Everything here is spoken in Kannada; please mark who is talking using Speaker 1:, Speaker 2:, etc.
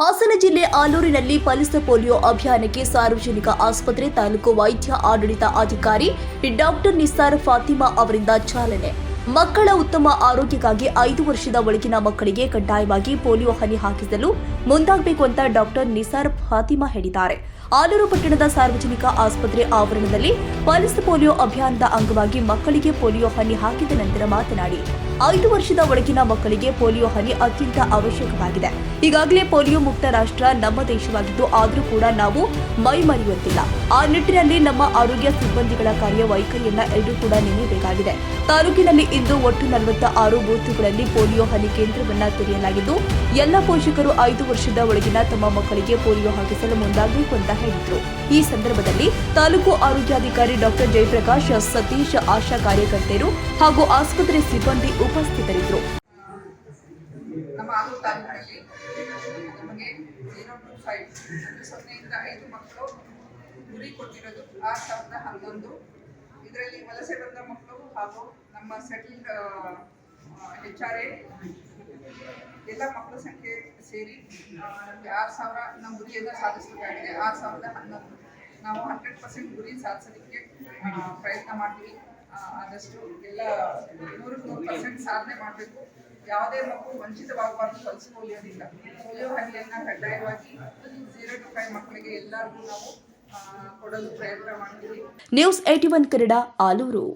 Speaker 1: ಹಾಸನ ಜಿಲ್ಲೆ ಆಲೂರಿನಲ್ಲಿ ಪಲಿಸ ಪೋಲಿಯೋ ಅಭಿಯಾನಕ್ಕೆ ಸಾರ್ವಜನಿಕ ಆಸ್ಪತ್ರೆ ತಾಲೂಕು ವೈದ್ಯ ಆಡಳಿತ ಅಧಿಕಾರಿ ಡಾಕ್ಟರ್ ನಿಸ್ಸಾರ್ ಫಾತಿಮಾ ಅವರಿಂದ ಚಾಲನೆ. ಮಕ್ಕಳ ಉತ್ತಮ ಆರೋಗ್ಯಕ್ಕಾಗಿ ಐದು ವರ್ಷದ ಒಳಗಿನ ಮಕ್ಕಳಿಗೆ ಕಡ್ಡಾಯವಾಗಿ ಪೋಲಿಯೋ ಹನಿ ಹಾಕಿಸಲು ಮುಂದಾಗಬೇಕು ಅಂತ ಡಾಕ್ಟರ್ ನಿಸಾರ್ ಫಾತಿಮಾ ಹೇಳಿದ್ದಾರೆ. ಆಲೂರು ಪಟ್ಟಣದ ಸಾರ್ವಜನಿಕ ಆಸ್ಪತ್ರೆ ಆವರಣದಲ್ಲಿ ಪಲ್ಸ್ ಪೋಲಿಯೋ ಅಭಿಯಾನದ ಅಂಗವಾಗಿ ಮಕ್ಕಳಿಗೆ ಪೋಲಿಯೋ ಹನಿ ಹಾಕಿದ ನಂತರ ಮಾತನಾಡಿ, ಐದು ವರ್ಷದ ಒಳಗಿನ ಮಕ್ಕಳಿಗೆ ಪೋಲಿಯೋ ಹನಿ ಅತ್ಯಂತ ಅವಶ್ಯಕವಾಗಿದೆ. ಈಗಾಗಲೇ ಪೋಲಿಯೋ ಮುಕ್ತ ರಾಷ್ಟ್ರ ನಮ್ಮ ದೇಶವಾಗಿದ್ದು ಆದರೂ ಕೂಡ ನಾವು ಮೈ ಮರೆಯುವಂತಿಲ್ಲ. ಆ ನಿಟ್ಟಿನಲ್ಲಿ ನಮ್ಮ ಆರೋಗ್ಯ ಸಿಬ್ಬಂದಿಗಳ ಕಾರ್ಯ ವೈಖರಿಯನ್ನ ಎಲ್ಲರೂ ಕೂಡ ನೆನೆಯಬೇಕಾಗಿದೆ. ತಾಲೂಕಿನಲ್ಲಿ ಇಂದು ಒಟ್ಟು ನಲವತ್ತ ಆರು ಬೂತ್ಗಳಲ್ಲಿ ಪೋಲಿಯೋ ಹನಿ ಕೇಂದ್ರವನ್ನ ತೆರೆಯಲಾಗಿದ್ದು, ಎಲ್ಲ ಪೋಷಕರು ಐದು ವರ್ಷದ ಒಳಗಿನ ತಮ್ಮ ಮಕ್ಕಳಿಗೆ ಪೋಲಿಯೋ ಹಾಕಿಸಲು ಮುಂದಾಗಬೇಕು ಅಂತ ಹೇಳಿದ್ರು. ಈ ಸಂದರ್ಭದಲ್ಲಿ ತಾಲೂಕು ಆರೋಗ್ಯಾಧಿಕಾರಿ ಡಾಕ್ಟರ್ ಜಯಪ್ರಕಾಶ್, ಸತೀಶ್, ಆಶಾ ಕಾರ್ಯಕರ್ತೆಯರು ಹಾಗೂ ಆಸ್ಪತ್ರೆ ಸಿಬ್ಬಂದಿ ಉಪಸ್ಥಿತರಿದ್ದರು.
Speaker 2: ಗುರಿ ಕೊಟ್ಟಿರೋದು ಆರು ಸಾವಿರದ ಹನ್ನೊಂದು. ಇದರಲ್ಲಿ ವಲಸೆ ಬಂದ ಮಕ್ಕಳು ಹಾಗೂ ನಮ್ಮ ಸೆಟಲ್ಡ್ ಎಚ್ ಆರ್ ಎ ಎಲ್ಲ ಮಕ್ಕಳ ಸಂಖ್ಯೆ ಸೇರಿ ನಮಗೆ ಆರು ಸಾವಿರ ನಮ್ಮ ಗುರಿಯನ್ನು ಸಾಧಿಸಬೇಕಾಗಿದೆ. ಆರು ಸಾವಿರದ ಹನ್ನೊಂದು. ನಾವು ಹಂಡ್ರೆಡ್ ಪರ್ಸೆಂಟ್ ಗುರಿ ಸಾಧಿಸೋದಕ್ಕೆ ಪ್ರಯತ್ನ ಮಾಡ್ತೀವಿ. ಆದಷ್ಟು ಎಲ್ಲ ನೂರಕ್ಕೆ ನೂರು ಪರ್ಸೆಂಟ್ ಸಾಧನೆ ಮಾಡಬೇಕು. ಯಾವುದೇ ಮಕ್ಕಳು ವಂಚಿತವಾಗಬಾರ್ದು ಪಲ್ಸ್ ಪೋಲಿಯೋದಿಂದ. ಪೋಲಿಯೋ ಹನಿಯನ್ನು ಕಡ್ಡಾಯವಾಗಿ ಜೀರೋ ಟು ಫೈವ್ ಮಕ್ಕಳಿಗೆ ಎಲ್ಲರಿಗೂ ನಾವು ಕೊಡಲು ಪ್ರಯತ್ನ ಮಾಡ್ತೀವಿ.
Speaker 1: News eighty one Kannada Aluru.